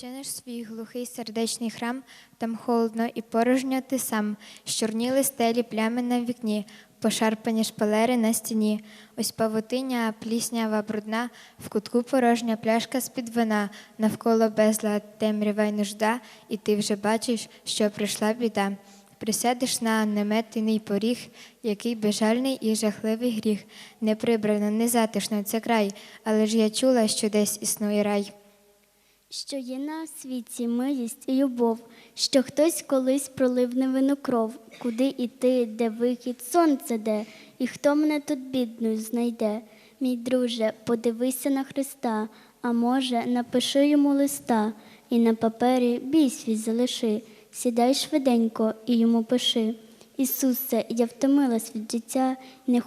Чиниш свій глухий сердечний храм, там холодно і порожньо ти сам, щорніли стелі плями на вікні, пошарпані шпалери на стіні. Ось павутиня, пліснява брудна, в кутку порожня пляшка з-під вина, навколо безлад, темрява й нужда, і ти вже бачиш, що прийшла біда. Присядеш на неметений поріг, який безжальний і жахливий гріх. Не прибрано, не затишно, це край, але ж я чула, що десь існує рай. Що є на світі милість і любов, що хтось колись пролив невинну кров, куди іти, де вихід, сонце де, і хто мене тут бідною знайде. Мій друже, подивися на Христа, а може, напиши йому листа, і на папері бій свій залиши, сідай швиденько і йому пиши. Ісусе, я втомилась від життя, не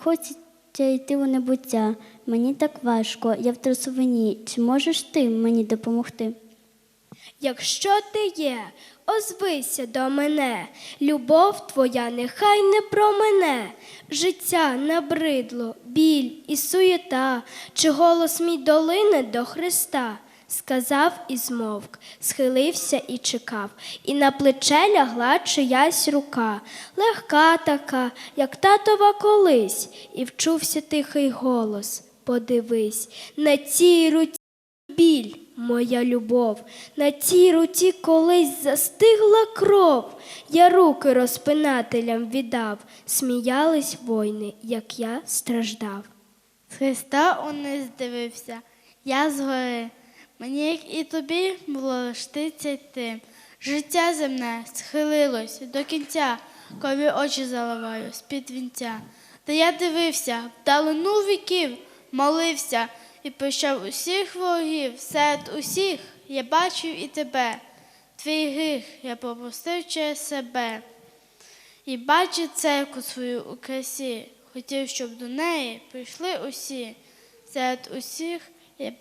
хочеться йти у небуття. Мені так важко, я в трусовині. Чи можеш ти мені допомогти? Якщо ти є, озвися до мене, любов твоя нехай не промене, життя набридло, біль і суєта, чи голос мій долине до Христа. Сказав і змовк, схилився і чекав, і на плече лягла чиясь рука, легка така, як татова колись, і вчувся тихий голос. Подивись, на цій руці біль, моя любов, на цій руці колись застигла кров. Я руки розпинателям віддав, сміялись войни, як я страждав. З Христа униз дивився, я згори. Мені, як і тобі, було лиш тридцять йти. Життя земне схилилось до кінця, кові очі заливаю з-під вінця. Та я дивився, в далину віків, молився і прощав усіх ворогів, серед усіх я бачив і тебе. Твій гріх я пропустив через себе. І бачив церкву свою у красі, хотів, щоб до неї прийшли усі. Серед усіх я,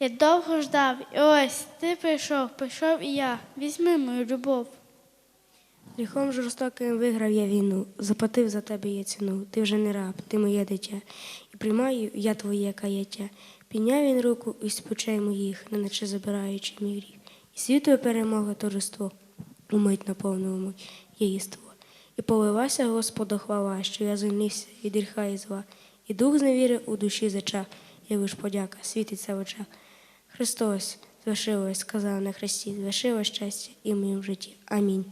я довго ждав, і ось ти прийшов, прийшов і я. Візьми мою любов. Гріхом жорстоким виграв я війну, заплатив за тебе я ціну. Ти вже не раб, ти моє дитя, і приймаю я твоє каяття. Підняв він руку і спочай моїх, неначе забираючи мій гріх. І світою перемога торжество, умить наповнило моє єство. І поливася Господа хвала, що я звільнився від гріха і зла, і дух зневіри у душі зачав, я лиш подяка, світиться в очах. Христос звершилось, сказав на Христі, звершилось щастя і в моєму житті. Амінь.